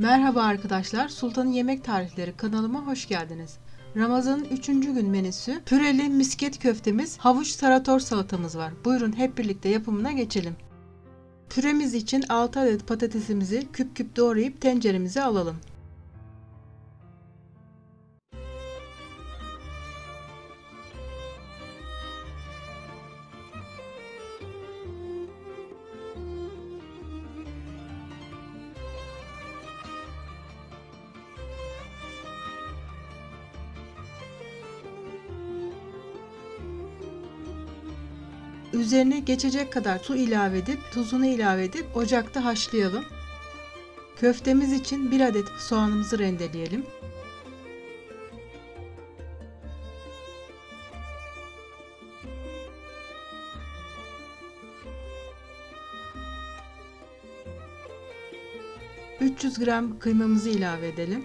Merhaba arkadaşlar, Sultan'ın Yemek Tarifleri kanalıma hoş geldiniz. Ramazan'ın 3. gün menüsü püreli misket köftemiz, havuç tarator salatamız var. Buyurun hep birlikte yapımına geçelim. Püremiz için 6 adet patatesimizi küp küp doğrayıp tenceremize alalım. Üzerine geçecek kadar su ilave edip tuzunu ilave edip ocakta haşlayalım. Köftemiz için 1 adet soğanımızı rendeleyelim. ...300 gram kıymamızı ilave edelim.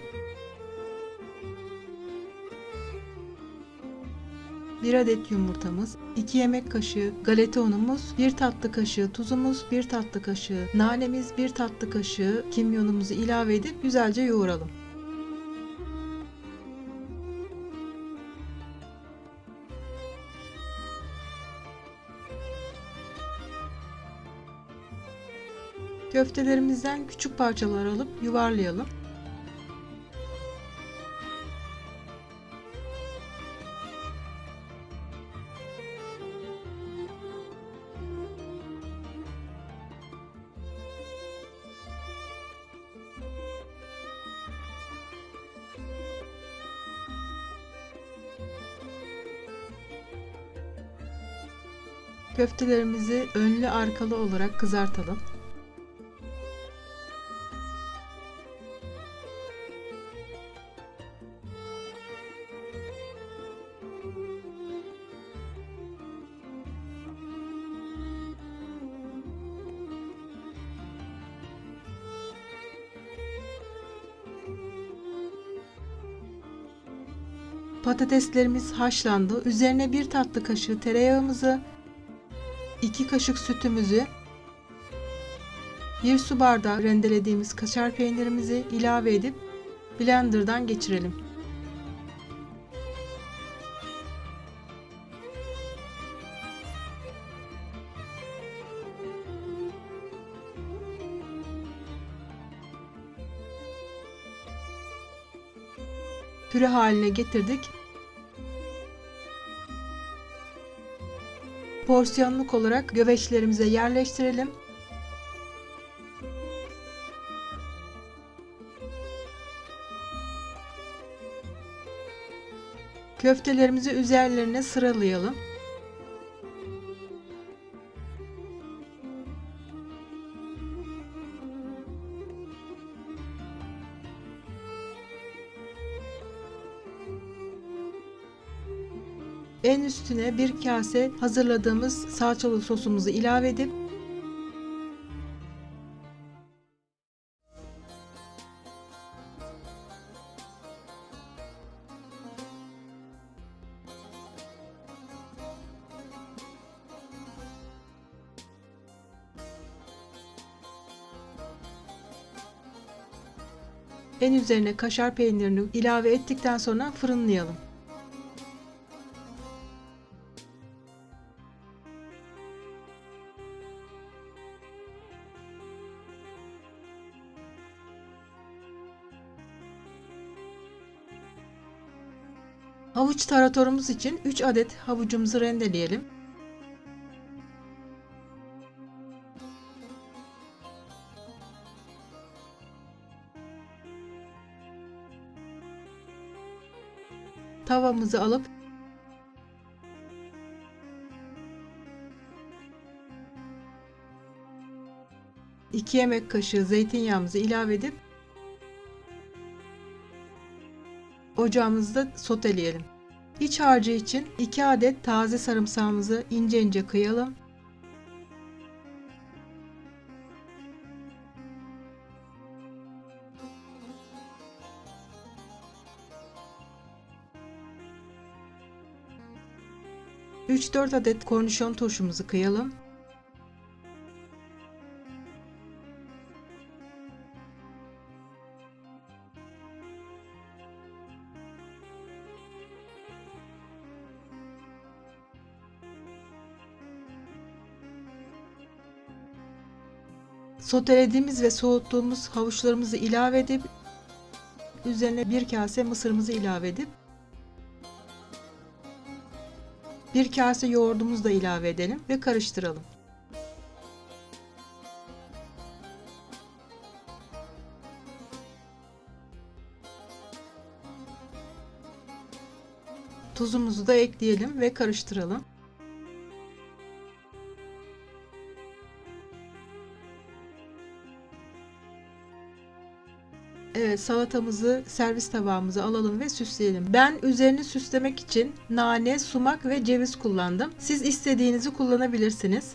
1 adet yumurtamız, 2 yemek kaşığı galeta unumuz, 1 tatlı kaşığı tuzumuz, 1 tatlı kaşığı nanemiz, 1 tatlı kaşığı kimyonumuzu ilave edip güzelce yoğuralım. Köftelerimizden küçük parçalar alıp yuvarlayalım. Köftelerimizi önlü arkalı olarak kızartalım. Patateslerimiz haşlandı. Üzerine bir tatlı kaşığı tereyağımızı, 2 kaşık sütümüzü, 1 su bardağı rendelediğimiz kaşar peynirimizi ilave edip blenderdan geçirelim. Püre haline getirdik. Porsiyonluk olarak göveçlerimize yerleştirelim. Köftelerimizi üzerlerine sıralayalım. En üstüne bir kase hazırladığımız salçalı sosumuzu ilave edip en üzerine kaşar peynirini ilave ettikten sonra fırınlayalım. Havuç taratorumuz için 3 adet havucumuzu rendeleyelim. Tavamızı alıp iki yemek kaşığı zeytinyağımızı ilave edip ocağımızda soteleyelim. İç harcı için 2 adet taze sarımsağımızı ince ince kıyalım. Üç dört adet kornişon turşumuzu kıyalım. Sotelediğimiz ve soğuttuğumuz havuçlarımızı ilave edip üzerine bir kase mısırımızı ilave edip bir kase yoğurdumuzu da ilave edelim ve karıştıralım. Tuzumuzu da ekleyelim ve karıştıralım. Evet salatamızı servis tabağımıza alalım ve süsleyelim. Ben üzerini süslemek için nane, sumak ve ceviz kullandım. Siz istediğinizi kullanabilirsiniz.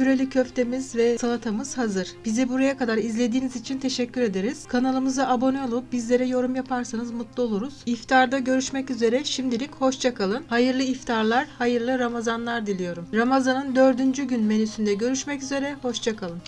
Püreli köftemiz ve salatamız hazır. Bizi buraya kadar izlediğiniz için teşekkür ederiz. Kanalımıza abone olup bizlere yorum yaparsanız mutlu oluruz. İftarda görüşmek üzere. Şimdilik hoşçakalın. Hayırlı iftarlar, hayırlı Ramazanlar diliyorum. Ramazanın dördüncü gün menüsünde görüşmek üzere. Hoşçakalın.